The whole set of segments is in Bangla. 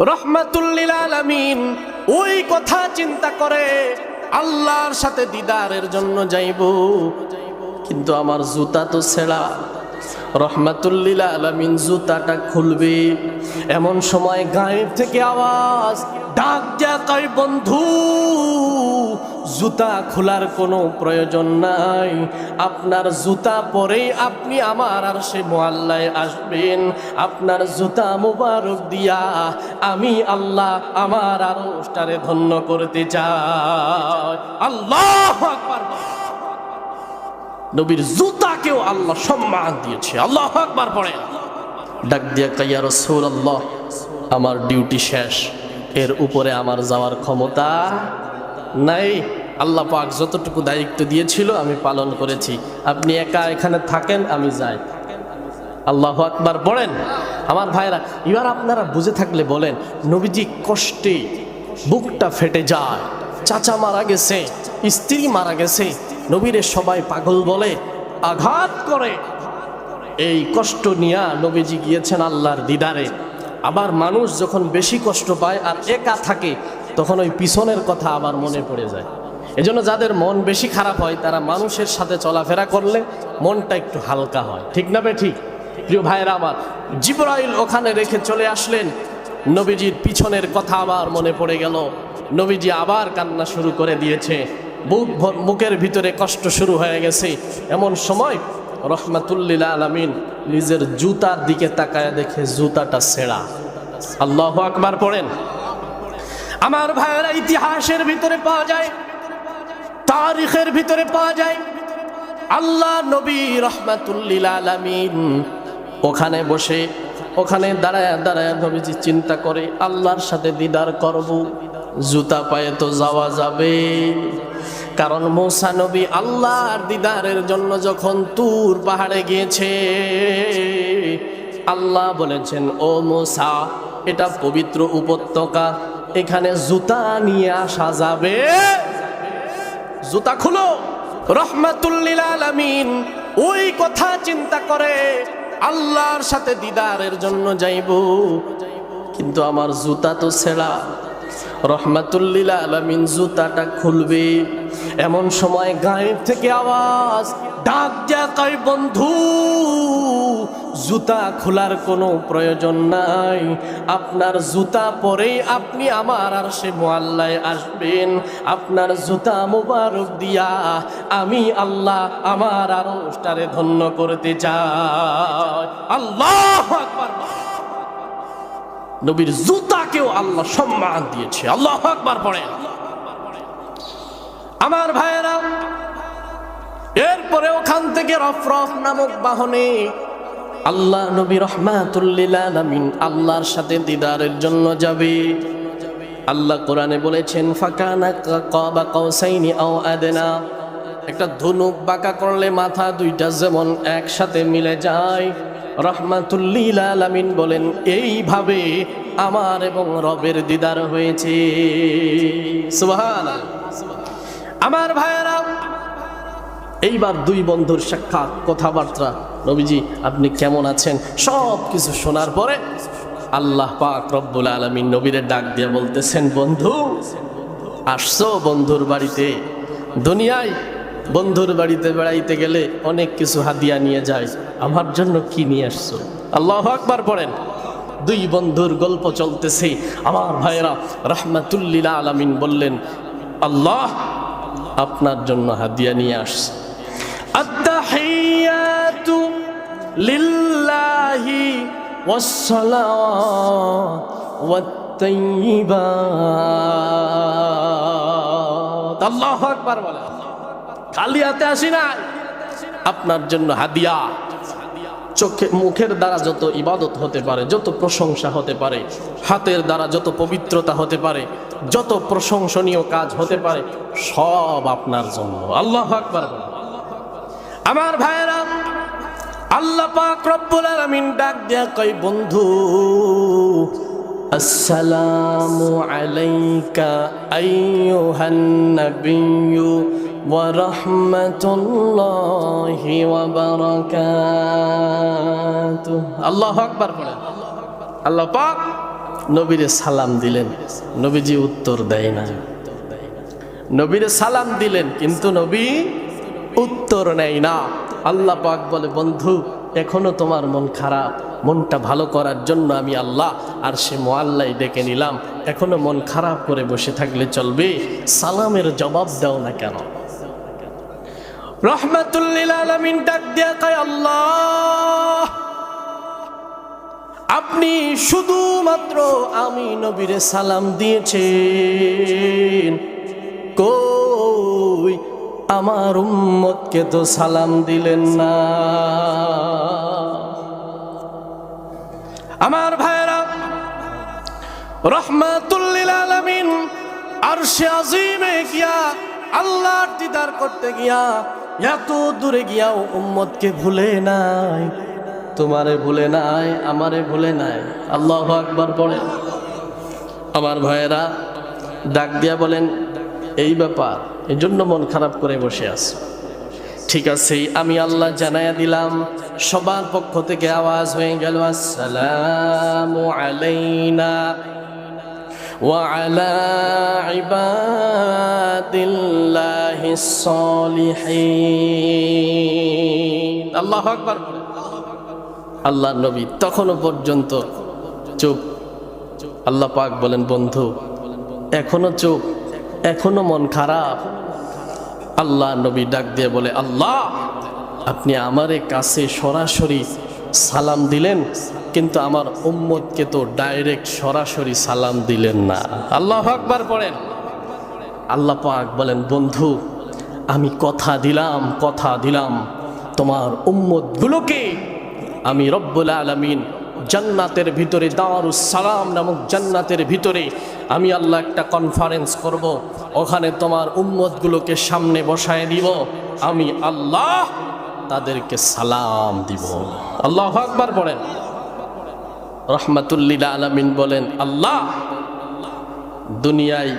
রহমাতুল্লিল আলামিন ওই কথা চিন্তা করে, আল্লাহর সাথে দিদারের জন্য যাইব। কিন্তু আমার জুতা তো ছেঁড়া। রহমাতুল্লিল আলামিন জুতাটা খুলবে। এমন সময় গায়েব থেকে আওয়াজ, ডাক যা বন্ধু, জুতা খোলার কোনো প্রয়োজন নাই। আপনার জুতা পরেই আপনি আমার আর সে মোয়াল্লায় আসবেন। আপনার জুতা মুবারক দিয়া আমি আল্লাহ আমার আর আরও ধন্য করতে চাই। আল্লাহ নবীর নবীর জুতাকেও আল্লাহ সম্মান দিয়েছে। আল্লাহ আকবার পড়ে। ডাক দিয়া কাইয়া রসুল আল্লাহ আমার ডিউটি শেষ। এর উপরে আমার যাওয়ার ক্ষমতা নাই। আল্লাহ পাক যতটুকু দায়িত্ব দিয়েছিল, আমি পালন করেছি। আপনি একা এখানে থাকেন, আমি যাই। আল্লাহ আকবার বলেন আমার ভাইরা, এবার আপনারা বুঝে থাকলে বলেন, নবীজি কষ্টে বুকটা ফেটে যায়, চাচা মারা গেছে, স্ত্রী মারা গেছে। নবীরে সবাই পাগল বলে আঘাত করে। এই কষ্ট নিয়া নবীজি গিয়েছেন আল্লাহর দিদারে। আবার মানুষ যখন বেশি কষ্ট পায় আর একা থাকে, তখন ওই পিছনের কথা আবার মনে পড়ে যায়। এজন্য যাদের মন বেশি খারাপ হয়, তারা মানুষের সাথে চলাফেরা করলে মনটা একটু হালকা হয়। ঠিক না বে ঠিক? প্রিয় ভাইরা আমার, জিব্রাইল ওখানে রেখে চলে আসলেন। নবীজির পিছনের কথা আবার মনে পড়ে গেল। নবীজি আবার কান্না শুরু করে দিয়েছে। বুক বুকের ভিতরে কষ্ট শুরু হয়ে গেছে। এমন সময় রহমাতুল্লিল আলামিন নিজের জুতার দিকে তাকায় দেখে জুতাটা ছেঁড়া। আল্লাহ আকবার পড়েন। আমার ভাইয়েরা, ইতিহাসের ভিতরে পাওয়া যায়, তারিখের ভিতরে পাওয়া যায়। আল্লাহ নবী রহমাতুল্লিল আলামিন ওখানে বসে, ওখানে দাঁড়ায় দাঁড়ায় নবীজি চিন্তা করে, আল্লাহর সাথে দিদার করব, জুতা পায়ে তো যাওয়া যাবে। কারণ মৌসা নবী আল্লাহর দিদারের জন্য যখন তুর পাহাড়ে গিয়েছে, আল্লাহ বলেছেন, ও মোসা, এটা পবিত্র উপত্যকা, এখানে জুতা নিয়ে আসা যাবে। জুতা খুলো। রহমাতুল্লিল আলামিন ওই কথা চিন্তা করে আল্লাহর সাথে দিদারের জন্য যাইব। কিন্তু আমার জুতা তো ছেঁড়া। রহমাতুল্লিল আলামিন জুতাটা খুলবে। এমন সময় গায়েব থেকে আওয়াজ, ডাক কয় বন্ধু, জুতা খোলার কোনো প্রয়োজন নাই। আপনার জুতা পরেই আপনি আমার আর সে মোয়াল্লায় আসবেন। আপনার জুতা মুবারক দিয়া আমি আল্লাহ আমার আরও ধন্য করতে চাই। আল্লাহ আকবার। নবীর জুতাকেও আল্লাহ সম্মান দিয়েছে। আল্লাহ আকবার পড়ে আমার ভাইয়েরা, এরপরে ওখান থেকে রফরফ নামক বাহনে আল্লাহ নবী রহমাতুল্লিল আল্লাহর সাথে দিদারের জন্য যাবে। আল্লাহ কোরআনে বলেছেন কাউসাইনি আও আদনা। একটা ধনুক বাঁকা করলে মাথা দুইটা যেমন একসাথে মিলে যায় রহমাতুল্লিল আলামিন বলেন, এইভাবে আমার এবং রবের দিদার হয়েছে। আমার ভাইয়েরা, এইবার দুই বন্ধুর সাক্ষাৎ, কথাবার্তা। নবীজি, আপনি কেমন আছেন? সব কিছু শোনার পরে আল্লাহ পাক রব্বুল আলমিন নবীরে ডাক দিয়ে বলতেছেন, বন্ধু, আসছো বন্ধুর বাড়িতে। দুনিয়ায় বন্ধুর বাড়িতে বেড়াইতে গেলে অনেক কিছু হাদিয়া নিয়ে যায় আমার জন্য কি নিয়ে আসছো আল্লাহ আকবার পড়েন দুই বন্ধুর গল্প চলতেছে আমার ভাইয়েরা রহমাতুল্লিল আলামিন বললেন আল্লাহ আপনার জন্য হাদিয়া নিয়ে আসছে التحيات لله والصلوات والطيبات আল্লাহ আকবার বলে খালি হাতে আসি না আপনার জন্য হাদিয়া। চোখে মুখের দ্বারা যত ইবাদত হতে পারে, যত প্রশংসা হতে পারে, হাতের দ্বারা যত পবিত্রতা হতে পারে, যত প্রশংসনীয় কাজ হতে পারে, সব আপনার জন্য। আল্লাহ আকবার। আমার ভাইয়েরা, আল্লাহ পাক রব্বুল আলামিন ডাক দেয়া কই বন্ধু, আসসালামু আলাইকা আইয়ুহান নাবিয়্যু ওয়া বারাকাতুহু। আল্লাহু আকবার বলেন আল্লাহ পাক নবীরে সালাম দিলেন। নবীজি উত্তর দেয় না। নবীরে সালাম দিলেন, কিন্তু নবী উত্তর নেয় না। আল্লাহ পাক বলে, বন্ধু, এখনও তোমার মন খারাপ। মনটা ভালো করার জন্য আমি আল্লাহ আর সে মোয়াল্লাই ডেকে নিলাম। এখনও মন খারাপ করে বসে থাকলে চলবে। সালামের জবাব দাও না কেন? দিয়া কয়, আল্লাহ, আপনি শুধুমাত্র আমি নবীরে সালাম দিয়েছেন। কই আমার উম্মতকে তো সালাম দিলেন না। আমার ভাইরা রহমাতুল্লিল আলামিন আরশে আজিমে গিয়া আল্লাহর দিদার করতে গিয়া এত দূরে গিয়াও উম্মতকে ভুলে নাই। তোমারে ভুলে নাই, আমারে ভুলে নাই। আল্লাহ একবার পড়ে। আমার ভাইয়েরা, ডাক দিয়া বলেন, এই ব্যাপার, এই জন্য মন খারাপ করে বসে আছে। ঠিক আছে, আমি আল্লাহ জানাইয়া দিলাম। সবার পক্ষ থেকে আওয়াজ হয়ে গেল, আসসালাম আলাইনা ওয়া আলা ইবাদিল الصالحين আল্লাহ আকবার আল্লাহ নবী তখনও পর্যন্ত চুপ আল্লাহ পাক বলেন বন্ধু এখনো চুপ এখনো মন খারাপ আল্লাহ নবী ডাক দিয়ে বলে আল্লাহ আপনি আমারে কাছে সরাসরি সালাম দিলেন কিন্তু আমার উম্মতকে তো ডাইরেক্ট সরাসরি সালাম দিলেন না আল্লাহ আকবার পড়েন আল্লাহ পাক বলেন বন্ধু আমি কথা দিলাম কথা দিলাম। তোমার উম্মতগুলোকে আমি রব্বুল আলমিন জান্নাতের ভিতরে দারুস সালাম নামক জান্নাতের ভিতরে আমি আল্লাহ একটা কনফারেন্স করব। ওখানে তোমার উম্মতগুলোকে সামনে বসায় দিব। আমি আল্লাহ তাদেরকে সালাম দিব। আল্লাহ আকবার বলেন রহমাতুল্লিল আলমিন বলেন, আল্লাহ দুনিয়ায়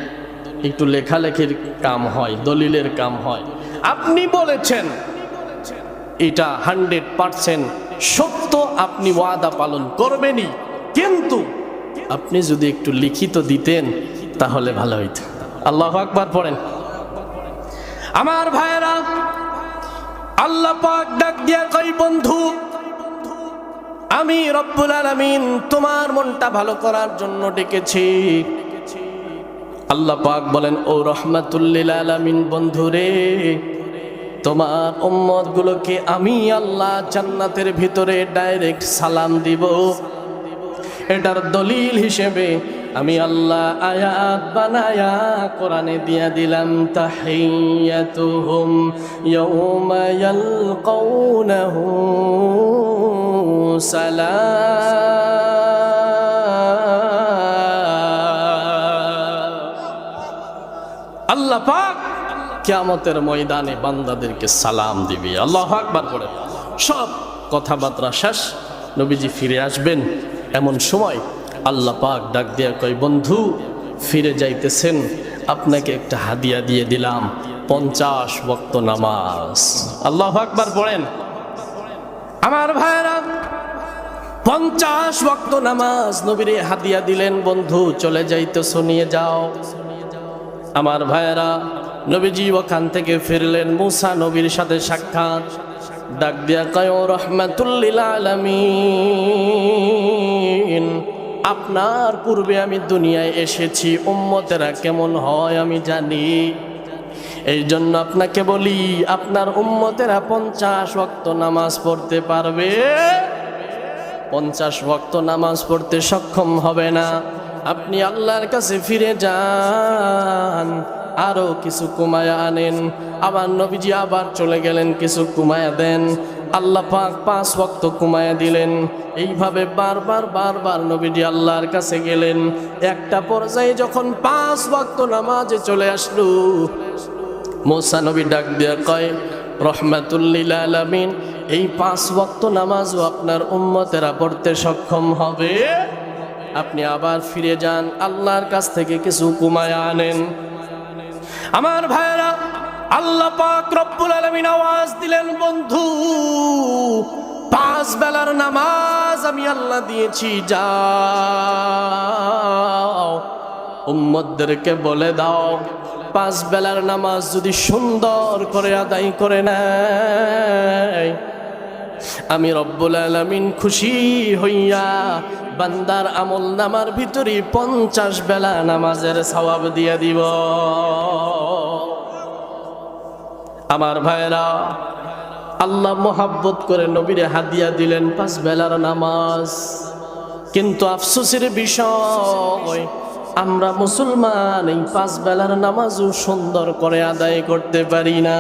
একটু লেখালেখির কাম হয়, দলিলের কাম হয়। আপনি বলেছেন, এটা হান্ড্রেড পারসেন্ট সত্য, আপনি ওয়াদা পালন করবেনই। কিন্তু আপনি যদি একটু লিখিত দিতেন, তাহলে ভালো হইত। আল্লাহ আকবার পড়েন। আমার ভাইয়েরা, আল্লাহ পাক ডাক দিয়া কই বন্ধু, আমি রব্বুল আলামিন তোমার মনটা ভালো করার জন্য ডেকেছি। আল্লাহ পাক বলেন, ও রহমাতুল্লিল আলামিন, বন্ধুরে, তোমার উম্মত গুলোকে আমি আল্লাহ জান্নাতের ভিতরে ডাইরেক্ট সালাম দিব। এটার দলিল হিসেবে আমি আল্লাহ আয়াত বানায়া কোরআনে দিয়া দিলাম, তাহিয়াতুহুম ইয়াউমা ইয়ালকাউনাহু সালাম। আল্লাহ পাক কিয়ামতের ময়দানে বান্দাদেরকে সালাম দিবি। আল্লাহ আকবার করে সব কথাবার্তা শেষ, নবীজি ফিরে আসবেন। এমন সময় আল্লাহ পাক ডাক দিয়া কয়, বন্ধু, ফিরে যাইতেছেন। আপনাকে একটা হাদিয়া দিয়ে দিলাম, পঞ্চাশ বক্ত নামাজ। আল্লাহ আকবার পড়েন আমার ভাইরা, পঞ্চাশ বক্ত নামাজ নবীরে হাদিয়া দিলেন, বন্ধু, চলে যাইতেছ, নিয়ে যাও। আমার ভাইয়েরা, নবীজি ওখান থেকে ফিরলেন, মুসা নবীর সাথে সাক্ষাৎ। ডাক দিয়া কয় রহমাতুল্লিল আলামিন, আপনার পূর্বে আমি দুনিয়ায় এসেছি, উম্মতেরা কেমন হয় আমি জানি। এই জন্য আপনাকে বলি, আপনার উম্মতেরা পঞ্চাশ ওয়াক্ত নামাজ পড়তে পারবে। পঞ্চাশ ওয়াক্ত নামাজ পড়তে সক্ষম হবে না। আপনি আল্লাহর কাছে ফিরে যান। আরও কিছু কুমায়া আনেন। আবার নবীজি আবার চলে গেলেন, কিছু কুমায়া দেন। আল্লাহ পাক পাঁচ ওয়াক্ত কুমায়া দিলেন। এইভাবে বারবার বারবার নবীজি আল্লাহর কাছে গেলেন। একটা পর্যায়ে যখন পাঁচ ওয়াক্ত নামাজে চলে আসলো, মোসা নবী ডাক দিয়া কয়, রহমাতুল্লিল আলামিন, এই পাঁচ ওয়াক্ত নামাজও আপনার উম্মতেরা পড়তে সক্ষম হবে? আপনি আবার ফিরে যান, আল্লাহর কাছ থেকে কিছু কুমায়া আনেন। আমার ভাইরা আল্লাহ পাক রব্বুল আলামিন আওয়াজ দিলেন, বন্ধু, পাঁচ বেলার নামাজ আমি আল্লাহ দিয়েছি, যাও। উম্মদদেরকে বলে দাও, পাঁচ বেলার নামাজ যদি সুন্দর করে আদায় করে নেয় আমি রব্বুল আলমিন খুশি হইয়া বান্দার আমল নামার ভিতরে পঞ্চাশ বেলা নামাজের সওয়াব দিয়ে দিব। আমার ভাইরা আল্লাহ মোহাব্বত করে নবীরে হাদিয়া দিলেন পাঁচ বেলার নামাজ। কিন্তু আফসোসের বিষয়, আমরা মুসলমান এই পাঁচ বেলার নামাজও সুন্দর করে আদায় করতে পারি না।